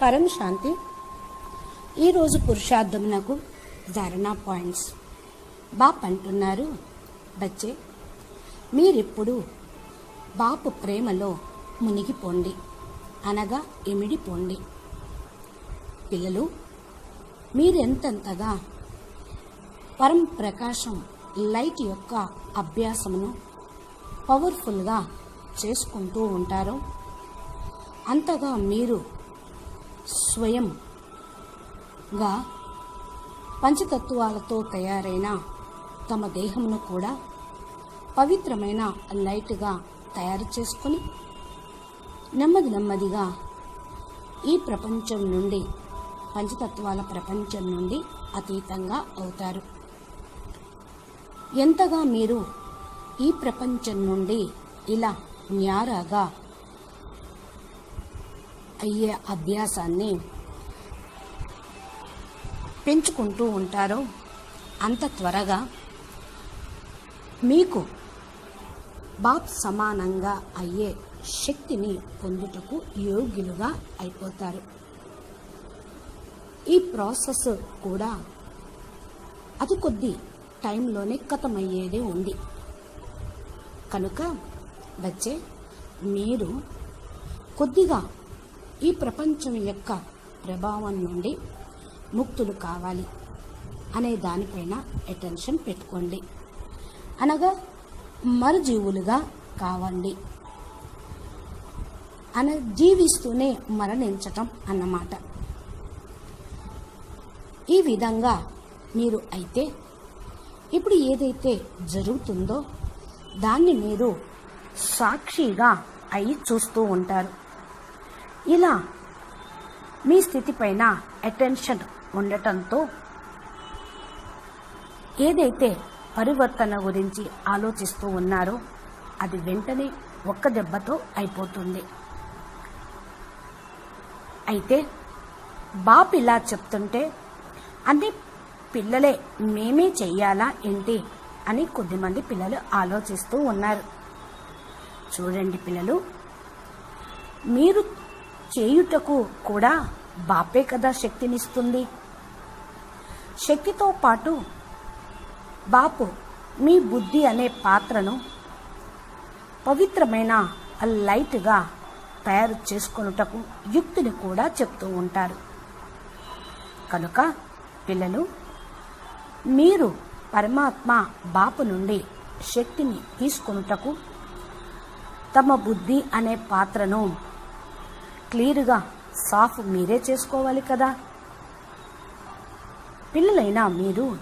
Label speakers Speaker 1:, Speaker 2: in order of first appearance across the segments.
Speaker 1: పరం శాంతి. ఈరోజు పురుషార్థమునకు ధారణా పాయింట్స్. బాప్ అంటున్నారు బచ్చే మీరిప్పుడు బాపు ప్రేమలో మునిగిపోండి అనగా ఇమిడిపోండి పిల్లలు మీరెంతంతగా పరం ప్రకాశం లైట్ యొక్క అభ్యాసమును పవర్ఫుల్గా చేసుకుంటూ ఉంటారో అంతగా మీరు స్వయంగా పంచతత్వాలతో తయారైన తమ దేహమును కూడా పవిత్రమైన లైట్గా తయారు చేసుకొని నెమ్మది నెమ్మదిగా ఈ ప్రపంచం నుండి పంచతత్వాల ప్రపంచం నుండి అతీతంగా అవుతారు. ఎంతగా మీరు ఈ ప్రపంచం నుండి ఇలా న్యారాగా అయ్యే అభ్యాసాన్ని పెంచుకుంటూ ఉంటారో అంత త్వరగా మీకు బాప్ సమానంగా అయ్యే శక్తిని పొందుటకు యోగ్యులుగా అయిపోతారు. ఈ ప్రాసెస్ కూడా అది కొద్ది టైంలోనే కథమయ్యేదే ఉంది. కనుక వచ్చే మీరు కొద్దిగా ఈ ప్రపంచం యొక్క ప్రభావం నుండి ముక్తులు కావాలి అనే దానిపైన అటెన్షన్ పెట్టుకోండి. అనగా మరుజీవులుగా కావండి. అన జీవిస్తూనే మరణించటం అన్నమాట. ఈ విధంగా మీరు అయితే ఇప్పుడు ఏదైతే జరుగుతుందో దాన్ని మీరు సాక్షిగా అయి చూస్తూ ఉంటారు. ఇలా మీ స్థితిపైన అటెన్షన్ ఉండటంతో ఏదైతే పరివర్తన గురించి ఆలోచిస్తూ ఉన్నారో అది వెంటనే ఒక్క దెబ్బతో అయిపోతుంది. అయితే బాప్ ఇలా చెప్తుంటే అన్ని పిల్లలే మేమే చెయ్యాలా ఏంటి? అని కొద్దిమంది పిల్లలు ఆలోచిస్తూ ఉన్నారు. చూడండి పిల్లలు మీరు చేయుటకు కూడా బాపే కదా శక్తినిస్తుంది. శక్తితో పాటు బాపు మీ బుద్ధి అనే పాత్రను పవిత్రమైన లైట్గా తయారు చేసుకొనుటకు యుక్తిని కూడా చెప్తూ ఉంటారు. కనుక పిల్లలు మీరు పరమాత్మ బాపు నుండి శక్తిని తీసుకొనుటకు తమ బుద్ధి అనే పాత్రను క్లియర్గా సాఫ్ మీరే చేసుకోవాలి కదా. పిల్లలైనా మీరు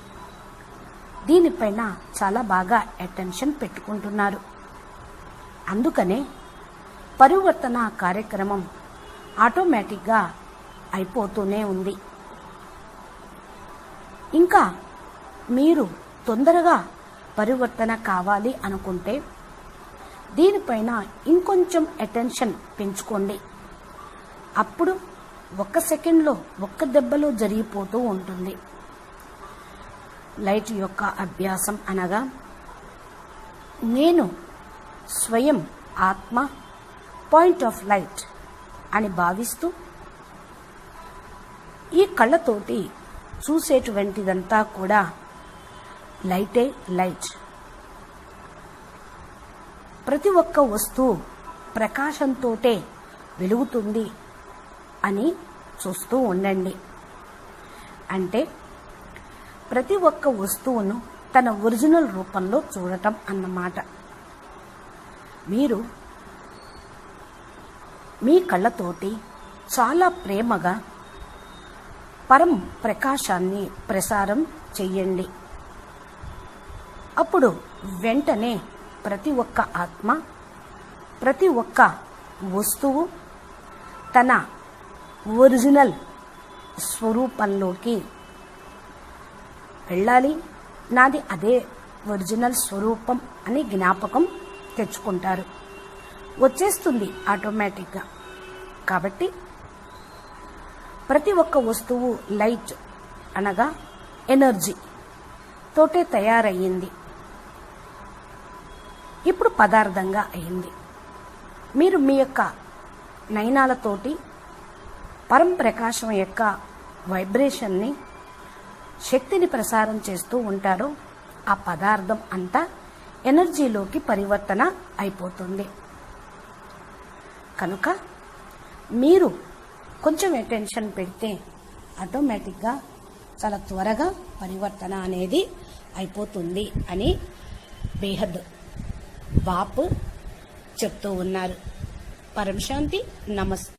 Speaker 1: దీనిపైన చాలా బాగా అటెన్షన్ పెట్టుకుంటున్నారు. అందుకనే పరివర్తన కార్యక్రమం ఆటోమేటిక్గా అయిపోతూనే ఉంది. ఇంకా మీరు తొందరగా పరివర్తన కావాలి అనుకుంటే దీనిపైన ఇంకొంచెం అటెన్షన్ పెంచుకోండి. అప్పుడు ఒక్క సెకండ్లో ఒక్క దెబ్బలో జరిగిపోతూ ఉంటుంది. లైట్ యొక్క అభ్యాసం అనగా నేను స్వయం ఆత్మ పాయింట్ ఆఫ్ లైట్ అని భావిస్తూ ఈ కళ్ళతోటి చూసేటువంటిదంతా కూడా లైటే లైట్. ప్రతి ఒక్క వస్తువు ప్రకాశంతోటే వెలుగుతుంది. అని చూస్తూ ఉండండి. అంటే ప్రతి ఒక్క వస్తువును తన ఒరిజినల్ రూపంలో చూడటం అన్నమాట. మీరు మీ కళ్ళతోటి చాలా ప్రేమగా పరం ప్రకాశాన్ని ప్రసారం చెయ్యండి. అప్పుడు వెంటనే ప్రతి ఒక్క ఆత్మ ప్రతి ఒక్క వస్తువు తన ఒరిజినల్ స్వరూపంలోకి వెళ్ళాలి. నాది అదే ఒరిజినల్ స్వరూపం అని జ్ఞాపకం తెచ్చుకుంటారు. వచ్చేస్తుంది ఆటోమేటిక్గా. కాబట్టి ప్రతి ఒక్క వస్తువు లైట్ అనగా ఎనర్జీ తోటే తయారయ్యింది. ఇప్పుడు పదార్థంగా అయింది మీరు మీ యొక్క నయనాలతోటి పరం ప్రకాశం యొక్క వైబ్రేషన్ని శక్తిని ప్రసారం చేస్తూ ఉంటారో. ఆ పదార్థం అంతా ఎనర్జీలోకి పరివర్తన అయిపోతుంది. కనుక మీరు కొంచెం అటెన్షన్ పెడితే ఆటోమేటిక్గా చాలా త్వరగా పరివర్తన అనేది అయిపోతుంది అని బేహద్ బాపు చెప్తూ ఉన్నారు. పరం శాంతి నమస్తే